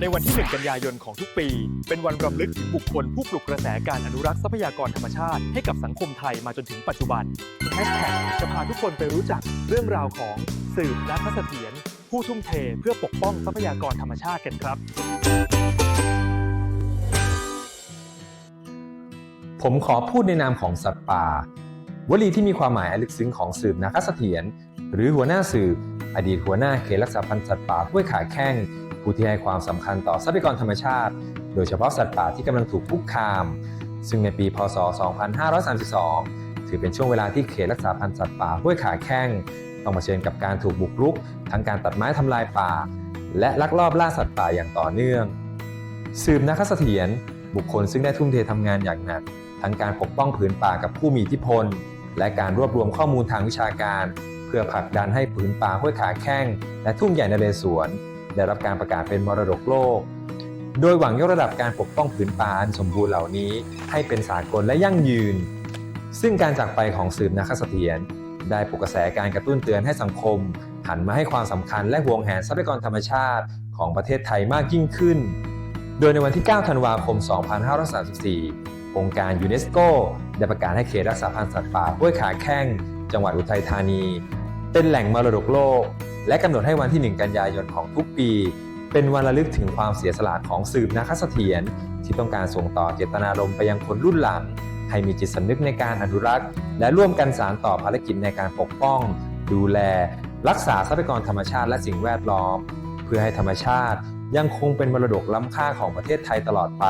ในวันที่ 1 กันยายนของทุกปี เป็นวันรำลึกถึงบุคคลผู้ปลุกกระแสการอนุรักษ์ทรัพยากรธรรมชาติให้กับสังคมไทยมาจนถึงปัจจุบันแฮชแท็กจะพาทุกคนไปรู้จักเรื่องราวของสืบและพระเสถียรผู้ทุ่มเทเพื่อปกป้องทรัพยากรธรรมชาติกันครับ ผมขอพูดในนามของสัตว์ป่า วลีที่มีความหมายอันลึกซึ้งของสืบนาคเสถียรหรือหัวหน้าสืบอดีตหัวหน้าเขตรักษาพันธุ์สัตว์ป่าห้วยขาแข้งผู้ที่ให้ความสำคัญต่อทรัพยากรธรรมชาติ โดยเฉพาะสัตว์ป่าที่กำลังถูกคุกคาม ซึ่งในปี พศ 2532 ถือเป็นช่วงเวลาที่เขตรักษาพันธุ์สัตว์ป่าห้วยขาแข้งต้องเผชิญกับการถูกบุกรุก ทั้งการตัดไม้ทำลายป่า และลักลอบล่าสัตว์ป่าอย่างต่อเนื่อง สืบนาคเสถียรบุคคลซึ่งได้ทุ่มเททำงานอย่างหนัก ทั้งการปกป้องผืนป่ากับผู้มีอิทธิพล และการรวบรวมข้อมูลทางวิชาการ เพื่อผลักดันให้ผืนป่าห้วยขาแข้ง และทุ่งใหญ่นเรศวรได้รับการประกาศเป็นมรดกโลก โดยหวังยกระดับการปกป้องผืนป่าอันสมบูรณ์เหล่านี้ ให้เป็นสากลและยั่งยืน ซึ่งการจากไปของสืบนาคเสถียรได้ปลุกกระแสการกระตุ้นเตือนให้สังคม หันมาให้ความสำคัญและหวงแหนทรัพยากรธรรมชาติของประเทศไทยมากยิ่งขึ้น โดยในวันที่ 9 ธันวาคม 2534 องค์การยูเนสโกได้ประกาศให้เขตรักษาพันธุ์สัตว์ป่าห้วยขาแข้ง จังหวัดอุทัยธานี เป็นแหล่งมรดกโลก และกำหนดให้วันที่ 1 กันยายนของทุกปี เป็นวันระลึกถึงความเสียสละของสืบนาคเสถียรที่ต้องการส่งต่อเจตนารมณ์ไปยังคนรุ่นหลัง ให้มีจิตสำนึกในการอนุรักษ์ และร่วมกันสานต่อภารกิจในการปกป้อง ดูแล รักษาทรัพยากรธรรมชาติและสิ่งแวดล้อม เพื่อให้ธรรมชาติยังคงเป็นมรดกล้ำค่าของประเทศไทยตลอดไป